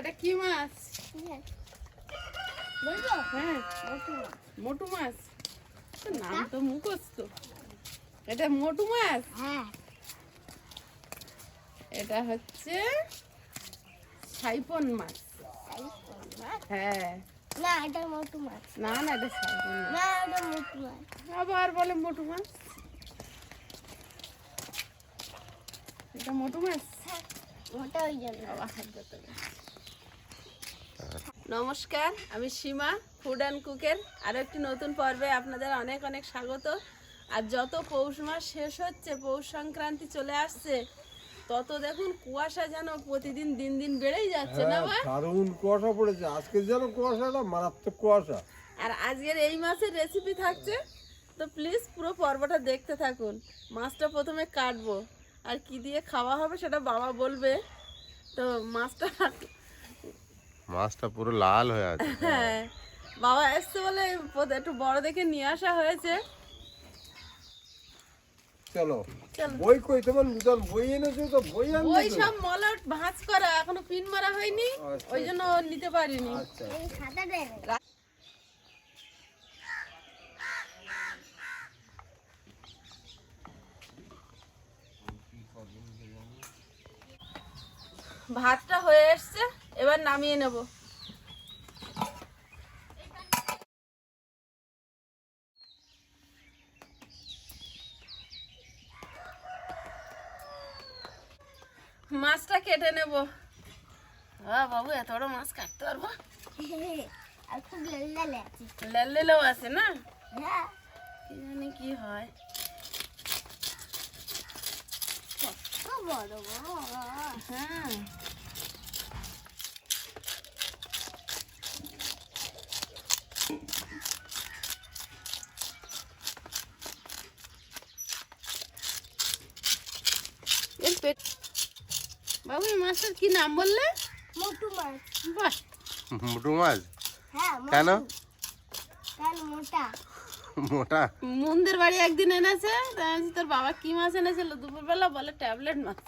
এটা কি মাছ? হ্যাঁ মোটু মাছ। নাম তো মুখস্থ। এটা মোটু মাছ? হ্যাঁ এটা হচ্ছে সাইপন মাছ। হ্যাঁ। না এটা মোটু মাছ না না এটা সাইপন না। এটা মোটু মাছ। আবার বলে মোটু মাছ? এটা মোটু মাছ বাবা, হাত ধরতে হবে। নমস্কার আমি সীমা ফুড অ্যান্ড কুকের আরও একটি নতুন পর্বে আপনাদের অনেক অনেক স্বাগত। আর যত পৌষ মাস শেষ হচ্ছে পৌষ সংক্রান্তি চলে আসছে তত দেখুন কুয়াশা যেন প্রতিদিন দিন দিন বেড়েই যাচ্ছে না হ্যাঁ, বা দারুণ কুয়াশা পড়েছে। আজকে যেন কুয়াশাটা মারাত্মক কুয়াশা। আর আজকের এই মাছের রেসিপি থাকছে তো প্লিজ পুরো পর্বটা দেখতে থাকুন। মাছটা প্রথমে কাটবো। আর কি দিয়ে খাওয়া হবে সেটা বাবা বলবে। তো মাছটা মাছটা পুরো লাল হয়ে আছে। হ্যাঁ। বাবা এসছে বলে একটু বড় দেখে নিয়ে আসা হয়েছে। চলো। বই কই? তোমার নূতন বই এনেছো তো বই আনবে ওই সব মলট ভাঁজ করা এখনও পিন মারা হয়নি। আচ্ছা, ওই জন্য নিতে পারিনি। আচ্ছা। ভাতটা হয়ে এসছে। এবার নামিয়ে নেব। মাছটা কেটে নেব। বাবু এত বড় মাছ কাটতে পারব? লেলেও আছে। না? হ্যাঁ। কি জানি কি হয়। বড় বড় হ্যাঁ। পেট বাবু এই মাছটার কি নাম বললে? মোটু মাছ। বাহ। মোটু মাছ? হ্যাঁ। কেন? কেন মোটা? মোটা? মুন্দের বাড়ি একদিন এনেছে তোর বাবা কি মাছ এনেছিল? দুপুরবেলা বলে ট্যাবলেট মাছ।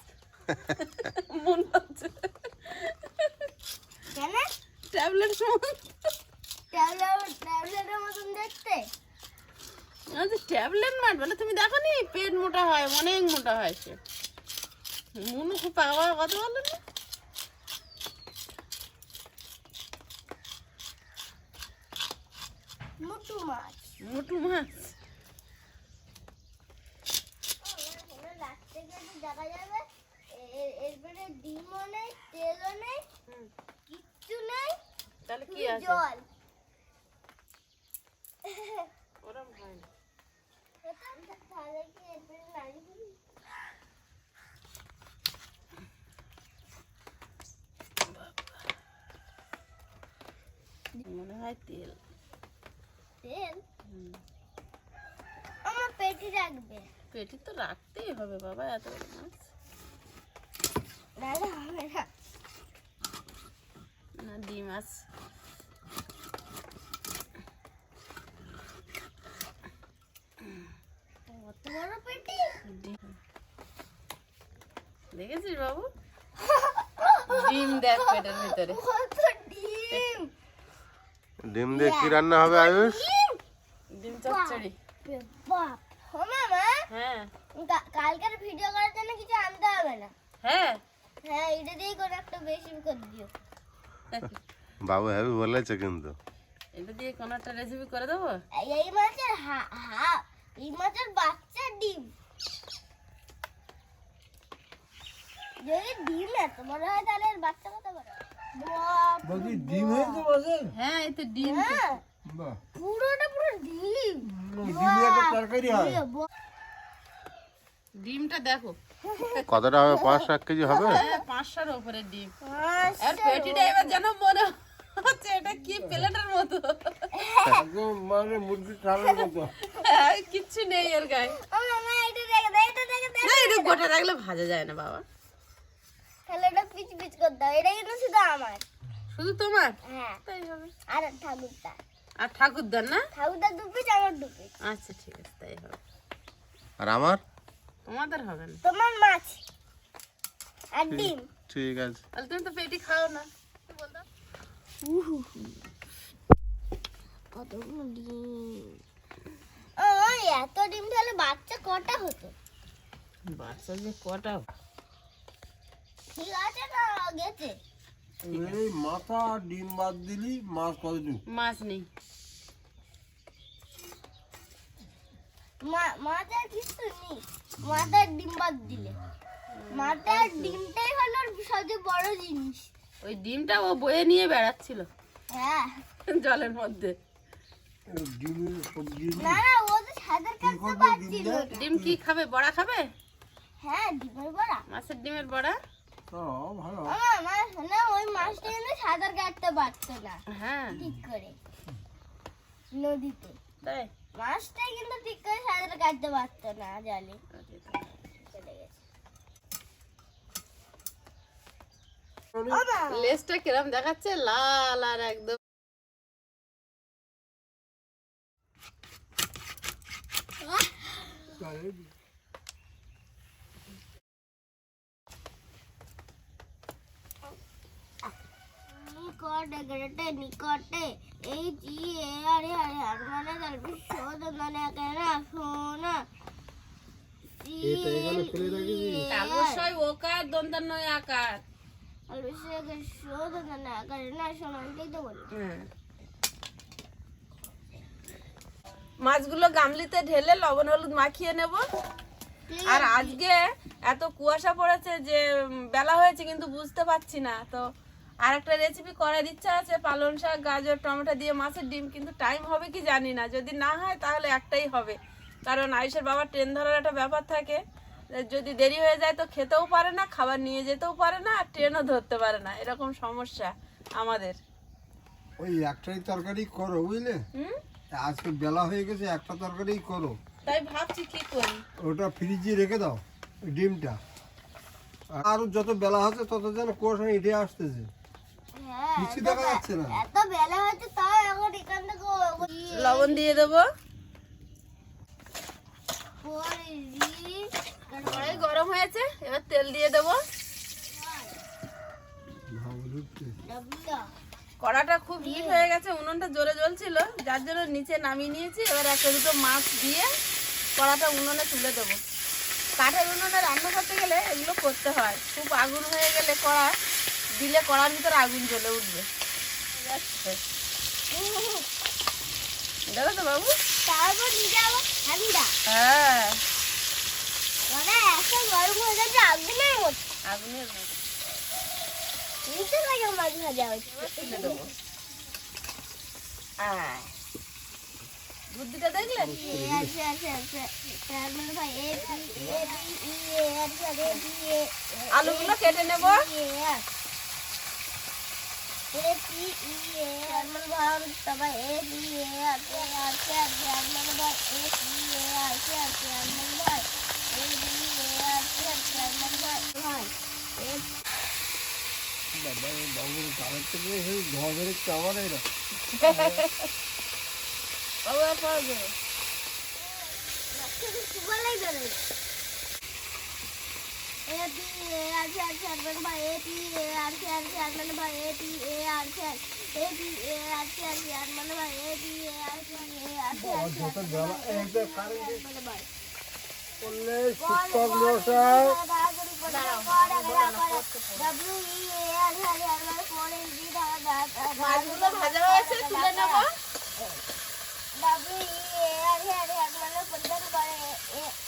মন হচ্ছে। ট্যাবলেট ট্যাবলেটের মতন দেখতে? আচ্ছা ট্যাবলেট মাছ বলে তুমি দেখো নি পেট মোটা হয় অনেক মোটা হয় সে। মনু খুব পাকা কথা বলে না? মোটু মাছ। মোটু মাছ। দেখা যাবে এ- এ- এরপরে ডিমও নেই তেলও নেই কিচ্ছু নেই। তাহলে কি আছে জল ওরম হয় না। তাহলে কি এরপরে নাড়ি মনে হয় তেল। তেল? আমার পেটি রাখবে। পেটে তো রাখতেই হবে বাবা এত মাছ। নাহলে হবে না। না ডিম মাছ কত বড় পেটি? দেখেছিস বাবু? ডিম দেখ পেটের ভিতরে। ডিম দিয়ে কি রান্না হবে আয়ুষ? ডিম। চচ্চড়ি। ও মামা হ্যাঁ। কালকের ভিডিও করার জন্য কিছু আনতে হবে না? হ্যাঁ। হ্যাঁ এটা দিয়েই করে একটা বেশি করে দিও। বাবু হ্যাভি বলেছে কিন্তু। এটা দিয়ে কোনো একটা রেসিপি করে দেবো? এই- মাছের হা হা এই মাছের বাচ্চা ডিম। যদি ডিম এত বড় হয় তাহলে বাচ্চা কত বড় হয়? বলছি ডিম হয়েছে হ্যাঁ এই তো ডিম হ্যাঁ। বাহ। পুরোটা পুরো ডিম। ডিমে একটা তরকারি হয়। ডিমটা দেখো। কতটা হবে? পাঁচ সাত কেজি হবে? হ্যাঁ পাঁচশোর ওপরে ডিম। আর। পেটিটা এবার যেন মনে হচ্ছে এটা কি প্লেটের মতো? একদম মানে মতো। হ্যাঁ, কিচ্ছু নেই এর গায়ে। এটা দেখে এটা দেখে না এটা গোটা রাখলে ভাজা যায় না বাবা। তাহলে এটা পিচ পিচ করে দাও এটা কিন্তু শুধু আমার। শুধু তোমার? হ্যাঁ। তাই হবে। আর ঠাকুরটা আর ঠাকুরদার না? ঠাকুরটা দু পিস আমার দু পিস আচ্ছা ঠিক আছে তাই হবে। আর আমার? তোমাদের হবে না? তোমার মাছ আর ডিম। ঠিক আছে। তাহলে তুমি তো পেটি খাও না। কতগুলো ডিম? ও এত ডিম তাহলে বাচ্চা কটা হতো? বাচ্চা যে কটা ঠিক আছে না গেছে। এই মাথা আর ডিম বাদ দিলি মাছ কতদিন মাছ নেই। মা- মাথার কিছু নেই। মাথার ডিম বাদ দিলে। মাথার ডিমটাই হলো সবচেয়ে বড় জিনিস। ওই ডিমটা ও বয়ে নিয়ে বেড়াচ্ছিল। হ্যাঁ। জলের মধ্যে। না না ও তো সাঁতার কাটতে পারছিল ডিম কি খাবে বড়া খাবে? হ্যাঁ ডিমের বড়া। মাছের ডিমের বড়া? ভালো। না ওই মাছটা কিন্তু সাঁতার কাটতে পারতো না। হ্যাঁ। ঠিক করে। নদীতে। তাই? মাছটা কিন্তু ঠিক করে সাঁতার কাটতে পারতো না জলে চলে গেছে। লেজটা কিরম দেখাচ্ছে? লাল আর একদম। মানে মানে অবশ্যই ওকার আকার অবশ্যই মানে আকারে না সমানটাই তো বলি মাছগুলো গামলিতে ঢেলে লবণ হলুদ মাখিয়ে নেব আর আজকে এত কুয়াশা পড়েছে যে বেলা হয়েছে কিন্তু বুঝতে পারছি না তো আর একটা রেসিপি করার ইচ্ছা আছে পালং শাক গাজর টমেটো দিয়ে মাছের ডিম কিন্তু টাইম হবে কি জানি না। যদি না হয় তাহলে একটাই হবে। কারণ আয়ুষের বাবার ট্রেন ধরার একটা ব্যাপার থাকে। যদি দেরি হয়ে যায় তো খেতেও পারে না খাবার নিয়ে যেতেও পারে না আর ট্রেনও ধরতে পারে না। এরকম সমস্যা আমাদের। ওই একটাই তরকারি করো বুঝলে? আজকে বেলা হয়ে গেছে একটা তরকারি করো। তাই ভাবছি কি করি? ওটা ফ্রিজে রেখে দাও ডিমটা। আর যত বেলা হচ্ছে তত যেন কুয়াশা হেঁটে আসতেছে। কিছু দেখা যাচ্ছে না। এত বেলা হয়েছে তাও এখন এখান থেকে লবণ দিয়ে দেবো। কড়াই গরম হয়েছে এবার তেল দিয়ে দেবো। কড়াটা খুব হিট হয়ে গেছে উনুনটা জোরে জ্বলছিল যার জন্য নিচে নামিয়ে নিয়েছি এবার একটা দুটো মাছ দিয়ে কড়াটা উনুনে তুলে দেবো। কাঠের উনুনে রান্না করতে গেলে এগুলো করতে হয়। খুব আগুন হয়ে গেলে কড়া দিলে কড়ার ভিতরে আগুন জ্বলে উঠবে। দেখো তো বাবু। তারপর নিচে আবার ঠান্ডা হ্যাঁ। মানে এত গরম হয়ে গেছে আগুনের মতো। আগুনের দেখলে? আচ্ছা আচ্ছা আচ্ছা তার মানে ভাই A B A B E এ আচ্ছা এ বি এ আলুগুলো কেটে নেব এ আর এ পি ই এ আর মানে ভাব তবে এ বি এ আচ্ছা আচ্ছা আচ্ছা আর মানে ভাই এ পি এ আচ্ছা আচ্ছা আর মানে ভাই এ বি এ আচ্ছা আচ্ছা আর মানে ভাই ভাই এ বাবা এই বাবুর গালের থেকে সেই ধোয়া বেরোচ্ছে আমার এরা বাবু আর পারবে শুধু সুগালাই ধরে এ পি এ আচ্ছা আচ্ছা আর মানে ভাই এ পি এ আচ্ছা আচ্ছা আর মানে ভাই এ পি এ আচ্ছা এ পি এ আচ্ছা আচ্ছা আর মানে ভাই এ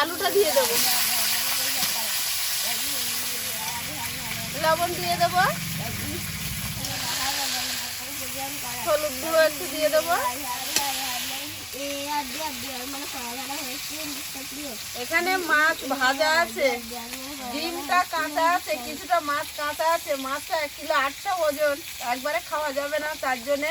আলুটা দিয়ে দেবো। লবণ দিয়ে দেবো। হলুদ গুঁড়ো একটু দিয়ে দেবো। এখানে মাছ ভাজা আছে। ডিমটা কাঁচা আছে, কিছুটা মাছ কাঁচা আছে। মাছটা এক কিলো আটশো ওজন। একবারে খাওয়া যাবে না তার জন্যে।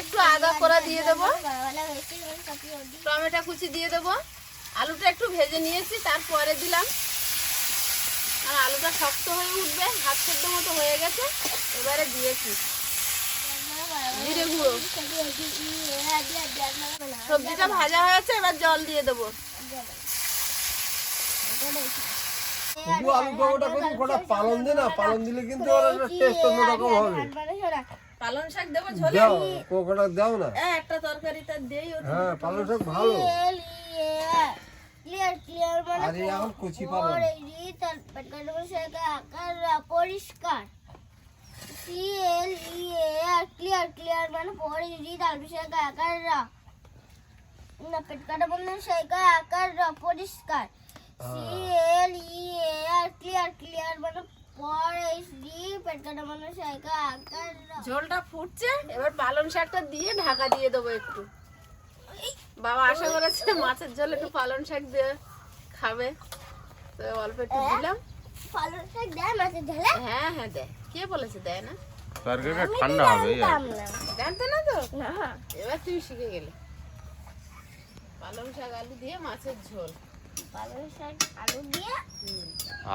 একটু আদা করে দিয়ে দেবো। টমেটো কুচি দিয়ে দেবো। আলুটা একটু ভেজে নিয়েছি, তারপরে দিলাম আর আলুটা শক্ত হয়ে উঠবে হাত সেদ্ধ মতো হয়ে গেছে। এবারে দিয়েছি। জিরে গুঁড়ো। সবজিটা ভাজা হয়েছে এবার জল দিয়ে দেবো। তবু আলু ডোটা কিন্তু কটা পালন দে না পালন দিলে কিন্তু ওর একটা টেস্ট অন্যরকম হবে। পালন শাক দেবো ঝোলে? দাও কোকোটা দাও না। একটা তরকারিটা দেই হ্যাঁ পালন শাক ভালো। ক্লিয়ার ক্লিয়ার মানে আর এই পরিষ্কার। C L E R clear clear মানে পরে রি তার আকার রা না পেট কাটা বন্ধ সেকা আকার রা পরিষ্কার। C L E R clear clear মানে ঝোলটা ফুটছে এবার পালন শাকটা দিয়ে ঢাকা দিয়ে দেবো একটু। বাবা আশা করেছে মাছের ঝোল একটু পালন শাক দিয়ে খাবে। তো অল্প একটু দিলাম। পালন শাক দেয় মাছের ঝালে? হ্যাঁ হ্যাঁ দেয়। কে বলেছে দেয় না? তরকারিটা ঠান্ডা হবে। জানতে না তো? না। এবার তুমি শিখে গেলে। পালং শাক আলু দিয়ে মাছের ঝোল। পালন শাক আলু দিয়ে?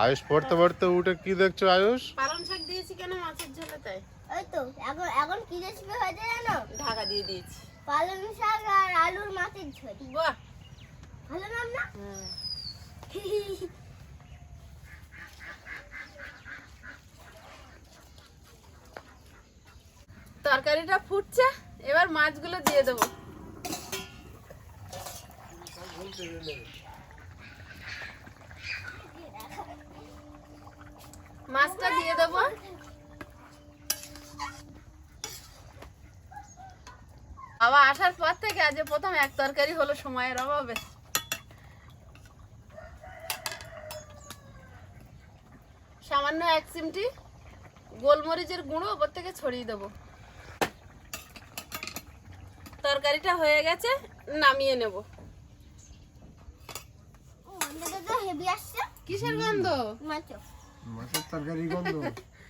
আয়ুষ পড়তে পড়তে উঠে কি দেখছ আয়ুষ? পালং শাক দিয়েছি কেন মাছের ঝোলে তাই? ওই তো এখন এখন কি রেসিপি হয়েছে জানো? ঢাকা দিয়ে দিয়েছি। পালং শাক আর আলুর মাছের ঝোল। বাহ। ভালো নাম না? হ্যাঁ। তরকারিটা ফুটছে এবার মাছগুলো দিয়ে দেবো। মাছটা দিয়ে দেবো বাবা আসার পর থেকে আজ প্রথম এক তরকারি হলো সময়ের অভাবে। সামান্য এক চিমটি গোলমরিচের গুঁড়ো ওপর থেকে ছড়িয়ে দেবো। তরকারিটা হয়ে গেছে নামিয়ে নেব। কিসের গন্ধ? মাছ মাছের তরকারি গন্ধ।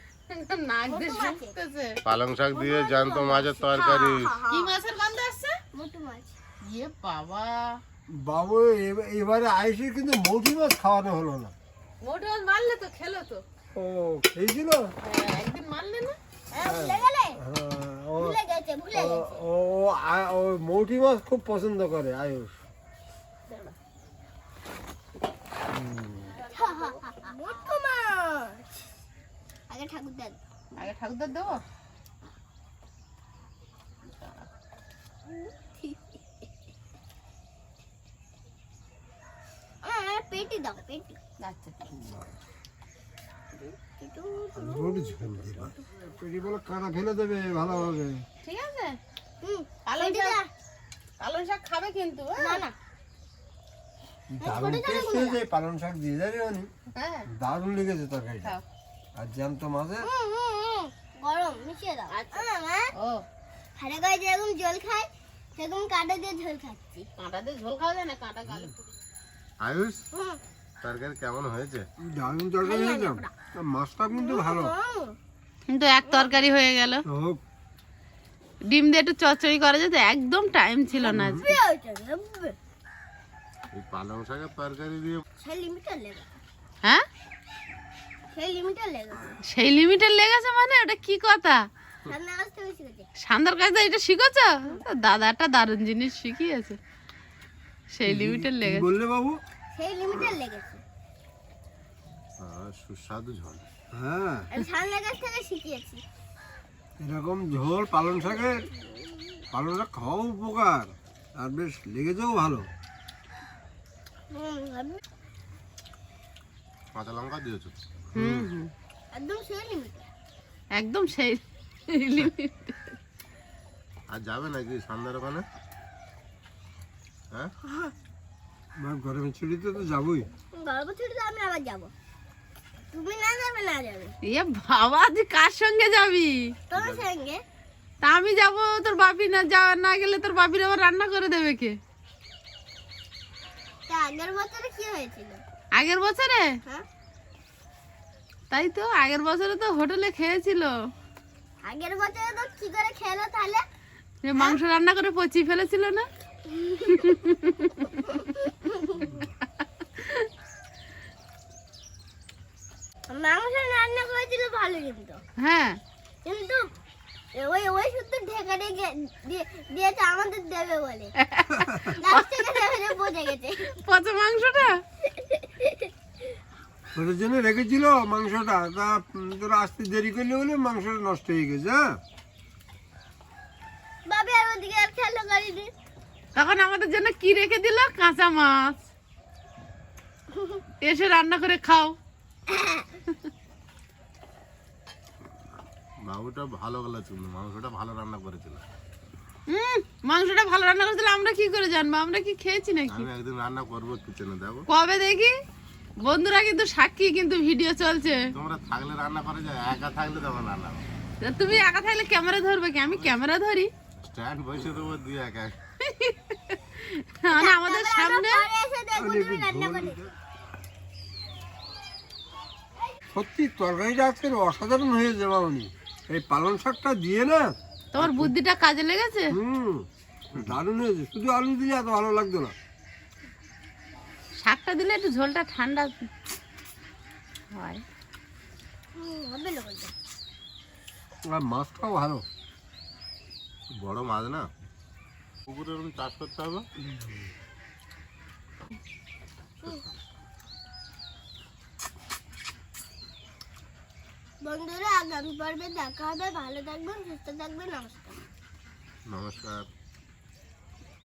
পালং শাক দিয়ে জ্যান্ত মাছের তরকারি। কি মাছের গন্ধ আসছে? মোটু মাছ ইয়ে বাবা। বাবু এবারে আইসির কিন্তু মৌসুমি মাছ খাওয়ানো হলো না। মোটে মাছ মারলে তো খেলো তো। ও খেয়েছিল? হ্যাঁ, একদিন মারলে না? হ্যাঁ হ্যাঁ, ও ভুলে গেছে ভুলে ও- গেছে। ও আ- ও মৌটি মাছ খুব পছন্দ করে আয়ুষ। মোটু আগে ঠাকুর দেন। আগে ঠাকুরদার দেবো? পেটি দাও পেটি। আচ্ছা একটু রোড ঝোল দিবা। পেটি বলে কাঁটা ফেলে দেবে ভালো ঠিক আছে? হুম পালং শাক দা। পালং শাক খাবে কিন্তু না হ্যাঁ? না দারুণ টেস্ট হয়েছে পালং শাক দিয়ে যাবে অনি হ্যাঁ। দারুণ লেগেছে তরকারিটা। আর জ্যান্ত হুম। গরম মিশিয়ে দাও। আচ্ছা। মামা ও। হাড়ে গায়ে যেরকম জল খায় সেরকম কাঁটা দিয়ে ঝোল খাচ্ছি। কাঁটা দিয়ে ঝোল খাওয়া যায় না? কাঁটা গালে আয়ুষ তরকারি কেমন হয়েছে? দারুণ তরকারি হয়েছে। মাছটা কিন্তু ভালো। কিন্তু এক তরকারি হয়ে গেল। ডিম দিয়ে একটু চচ্চড়ি করা যেত একদম টাইম ছিল না। আজকে পালং শাকের তরকারি দিয়ে হ্যাঁ? সেই লিমিটার লিমিটের লেগেছে মানে? ওটা কি কথা? সান্দার কাছে এটা শিখেছ? দাদাটা দারুণ জিনিস শিখিয়েছে। সেই লিমিটের লেগেছে বললে বাবু? সেই লিমিটার লেগেছে সুস্বাদু ঝোল। হ্যাঁ। আমি কাছ থেকে শিখিয়েছি। এরকম ঝোল পালং শাকের পালং শাক খাওয়াও উপকার। আর বেশ লেগেছেও ভালো। কাঁচা লঙ্কা দিয়েছ হুম। হুম একদম সেই লিমিট একদম সেই limit। আর যাবে নাকি সন্ধ্যার ওখানে? হ্যাঁ? আমার গরমের ছুটিতে তো যাবোই। গল্প ছুটিতে আমি আবার যাব। তুমি না যাবে না যাবে। এ বাবা তুই কার সঙ্গে যাবি? তোমার সঙ্গে? তা আমি যাব তোর বাপি না যাওয়া না গেলে তোর বাপির আবার রান্না করে দেবে কে? আগের বছরে কি হয়েছিল? আগের বছরে? হ্যাঁ। তাই তো আগের বছরে তো হোটেলে খেয়েছিল। আগের বছরে তো কি করে খেলো তাহলে? মাংস রান্না করে পচিয়ে ফেলেছিল না? মাংস রান্না করেছিল ভালো কিন্তু। হ্যাঁ। কিন্তু ওই ওই শুধু ঢেকে ঢেকে দিয়ে- দিয়েছে আমাদের দেবে বলে। লাস্ট দেবে বোঝে গেছে। পচা মাংসটা? তোদের জন্য রেখেছিল মাংসটা। তা তোরা আসতে দেরি করলে বলে মাংসটা নষ্ট হয়ে গেছে হ্যাঁ? বাবা আর ওদিকে আর খেলো করিনি। তখন আমাদের জন্য কি রেখে দিল? কাঁচা মাছ। এসে রান্না করে খাও। বাবুটা ভালো গেল ছিল মাংসটা ভালো রান্না করেছিল। হুম মাংসটা ভালো রান্না করেছিল আমরা কি করে জানব? আমরা কি খেয়েছি নাকি? আমি একদিন রান্না করব কিচেনে দেখো কবে দেখি? বন্ধুরা কিন্তু সাক্ষী কিন্তু ভিডিও চলছে। তোমরা থাকলে রান্না করে যায় একা থাকলে তখন রান্না তুমি একা থাকলে ক্যামেরা ধরবে কি? আমি ক্যামেরা ধরি। স্ট্যান্ড বসে দেবো দিয়ে একা মানে আমাদের সামনে সত্যি তরকারিটা আজকের অসাধারণ হয়েছে মামনি এই পালং শাকটা দিয়ে না তোমার বুদ্ধিটা কাজে লেগেছে? হুম দারুণ হয়েছে। শুধু আলু দিলে এত ভালো লাগতো না। শাকটা দিলে একটু ঝোলটা ঠান্ডা হয়। না আর মাছটাও ভালো। বড় মাছ না। পুকুরে এরকম চাষ করতে হবে। বন্ধুরা আগামী পর্বে দেখা হবে। ভালো থাকবেন সুস্থ থাকবেন নমস্কার। নমস্কার।